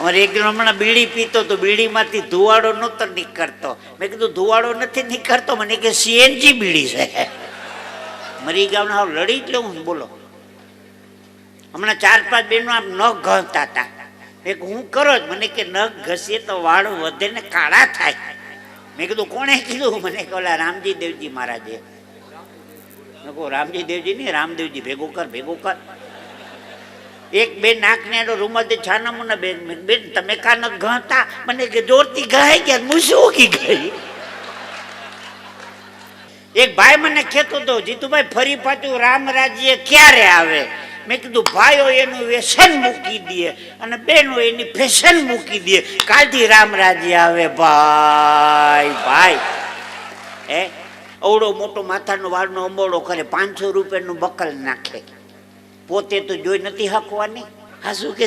અમારે એક હમણાં બીડી પીતો તો બીડીમાંથી ધુવાડો નહોતો નીકળતો. મેં કીધું, ધુવાડો નથી નીકળતો? મને કે સીએનજી બીડી છે. મરી ગામને હાવ લડી જ લઉં બોલો. હમણાં ચાર પાંચ બહેનો આમ ન ઘસતા હતા. એક હું કરો જ? મને કે નખ ઘસીએ તો વાળ વધે ને કાળા થાય. મેં કીધું, કોણે કીધું? મને કે, ઓલા રામજી દેવજી મહારાજે. મેં કહું રામજી દેવજી નહીં રામદેવજી ભેગું કર ભેગું કર. એક બે નાકને એનો રૂમાલથી છાના ને બેન બેન તમે કાન ઘતા? મને કે જોરથી ગાય ગયા, હું શું કી ગઈ એક ભાઈ મને કહેતો હતો, જીતુભાઈ, ફરી પાછું રામ રાજ્ય ક્યારે આવે? મેં કીધું, ભાઈઓ એનું વ્યસન મૂકી દે અને બેનો એની ફેશન મૂકી દે. કાલથી રામ રાજ્ય આવે, ભાઈ ભાઈ. હે? અવડો મોટો માથાનો વાળનો અંબોડો કરે, પાંચસો રૂપિયાનું બકલ નાખે. પોતે તો જોઈ નથી હાંકવાની. હા શું કે